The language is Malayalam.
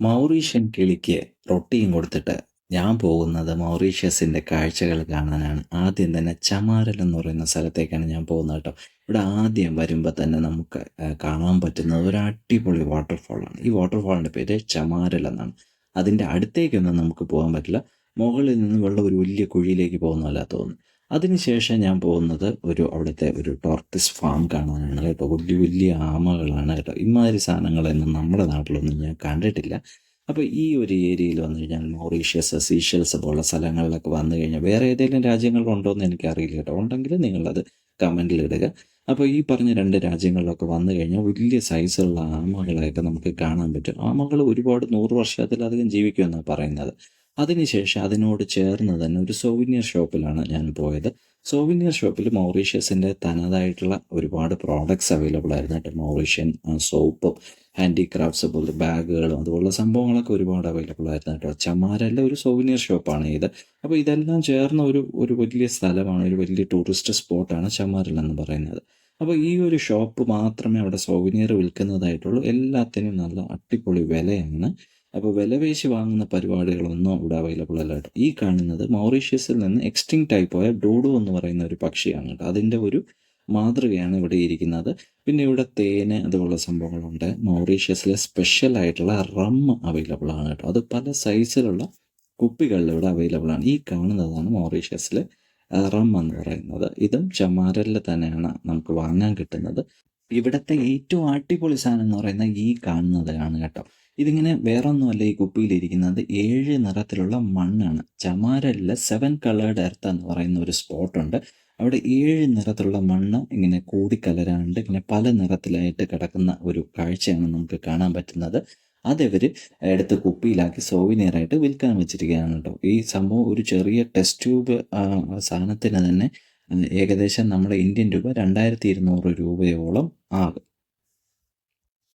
മൗറീഷ്യൻ കിളിക്ക് റൊട്ടിയും കൊടുത്തിട്ട് ഞാൻ പോകുന്നത് മൗറീഷ്യസിന്റെ കാഴ്ചകൾ കാണാനാണ്. ആദ്യം തന്നെ ചമാരൽ എന്ന് പറയുന്ന സ്ഥലത്തേക്കാണ് ഞാൻ പോകുന്നത് കേട്ടോ. ഇവിടെ ആദ്യം വരുമ്പോൾ തന്നെ നമുക്ക് കാണാൻ പറ്റുന്നത് ഒരു അടിപൊളി വാട്ടർഫാളാണ് ഈ വാട്ടർഫാളിന്റെ പേര് ചമാരൽ എന്നാണ്. അതിന്റെ അടുത്തേക്കൊന്നും നമുക്ക് പോകാൻ പറ്റില്ല. മുകളിൽ നിന്ന് വെള്ളം ഒരു വലിയ കുഴിയിലേക്ക് പോകുന്നതല്ല തോന്നുന്നു അതിനുശേഷം ഞാൻ പോകുന്നത് ഒരു അവിടുത്തെ ഒരു ടോർട്ടിസ് ഫാം കാണാനാണ്. കേട്ടോ വലിയ വലിയ ആമകളാണ് കേട്ടോ. ഇമാതിരി സാധനങ്ങളൊന്നും നമ്മുടെ നാട്ടിലൊന്നും ഞാൻ കണ്ടിട്ടില്ല. അപ്പോൾ ഈ ഒരു ഏരിയയിൽ വന്നു കഴിഞ്ഞാൽ മൗറീഷ്യസ് സീഷൽസ് പോലുള്ള സ്ഥലങ്ങളിലൊക്കെ വന്നു കഴിഞ്ഞാൽ വേറെ ഏതെങ്കിലും രാജ്യങ്ങളിലുണ്ടോ എന്ന് എനിക്കറിയില്ല കേട്ടോ. ഉണ്ടെങ്കിൽ നിങ്ങളത് കമന്റിൽ ഇടുക. അപ്പോൾ ഈ പറഞ്ഞ രണ്ട് രാജ്യങ്ങളിലൊക്കെ വന്നു കഴിഞ്ഞാൽ വലിയ സൈസുള്ള ആമകളെയൊക്കെ നമുക്ക് കാണാൻ പറ്റും. ആമകൾ ഒരുപാട് നൂറ് വർഷത്തിലധികം ജീവിക്കുമെന്നാണ് പറയുന്നത്. അതിനുശേഷം അതിനോട് ചേർന്ന് തന്നെ ഒരു സോവിനിയർ ഷോപ്പിലാണ് ഞാൻ പോയത്. സോവിനിയർ ഷോപ്പിൽ മൗറീഷ്യസിന്റെ തനതായിട്ടുള്ള ഒരുപാട് പ്രോഡക്ട്സ് അവൈലബിൾ ആയിരുന്നു. കേട്ടോ മൗറീഷ്യൻ സോപ്പും ഹാൻഡിക്രാഫ്റ്റ്സ് പോലെ ബാഗുകളും അതുപോലുള്ള സംഭവങ്ങളൊക്കെ ഒരുപാട് അവൈലബിൾ ആയിരുന്നു കേട്ടോ. ചമാരല്ല ഒരു സോവിനിയർ ഷോപ്പാണ് ഇത് അപ്പോൾ ഇതെല്ലാം ചേർന്ന ഒരു ഒരു വലിയ സ്ഥലമാണ് ഒരു വലിയ ടൂറിസ്റ്റ് സ്പോട്ടാണ് ചമാരൽ എന്ന് പറയുന്നത്. അപ്പോൾ ഈ ഒരു ഷോപ്പ് മാത്രമേ അവിടെ സോവിനിയർ വിൽക്കുന്നതായിട്ടുള്ളൂ. എല്ലാത്തിനും നല്ല അടിപൊളി വിലയാണ്. അപ്പോൾ വിലപേശി വാങ്ങുന്ന പരിപാടികളൊന്നും ഇവിടെ അവൈലബിൾ അല്ല കേട്ടോ. ഈ കാണുന്നത് മൗറീഷ്യസിൽ നിന്ന് എക്സ്റ്റിങ് ടൈപ്പ് ആയ ഡോഡു എന്ന് പറയുന്ന ഒരു പക്ഷിയാണ് കേട്ടോ. അതിന്റെ ഒരു മാതൃകയാണ് ഇവിടെ ഇരിക്കുന്നത്. പിന്നെ ഇവിടെ തേന് അതുപോലുള്ള സംഭവങ്ങളുണ്ട്. മൗറീഷ്യസിലെ സ്പെഷ്യൽ ആയിട്ടുള്ള റം അവൈലബിൾ ആണ് കേട്ടോ. അത് പല സൈസിലുള്ള കുപ്പികളിൽ ഇവിടെ അവൈലബിൾ ആണ്. ഈ കാണുന്നതാണ് മൗറീഷ്യസിലെ റം എന്ന് പറയുന്നത്. ഇതും ചമാരലിൽ തന്നെയാണ് നമുക്ക് വാങ്ങാൻ കിട്ടുന്നത്. ഇവിടുത്തെ ഏറ്റവും അടിപൊളി സാധനം എന്ന് പറയുന്നത് ഈ കാണുന്നതാണ് കേട്ടോ. ഇതിങ്ങനെ വേറൊന്നുമല്ല ഈ കുപ്പിയിലിരിക്കുന്നത്. ഏഴ് നിറത്തിലുള്ള മണ്ണാണ്. ചമാരല്ല സെവൻ കളേർഡ് എർത്ത് എന്ന് പറയുന്ന ഒരു സ്പോട്ടുണ്ട് അവിടെ ഏഴ് നിറത്തിലുള്ള മണ്ണ് ഇങ്ങനെ കൂടിക്കലരാണ്ട് ഇങ്ങനെ പല നിറത്തിലായിട്ട് കിടക്കുന്ന ഒരു കാഴ്ചയാണ് നമുക്ക് കാണാൻ പറ്റുന്നത്. അതവർ എടുത്ത് കുപ്പിയിലാക്കി സോവിനിയറായിട്ട് വിൽക്കാൻ വെച്ചിരിക്കുകയാണ് കേട്ടോ. ഈ സംഭവം ഒരു ചെറിയ ടെസ്റ്റ് ട്യൂബ് സാധനത്തിന് തന്നെ ഏകദേശം നമ്മുടെ ഇന്ത്യൻ രൂപ രണ്ടായിരത്തി ഇരുന്നൂറ് രൂപയോളം ആകും.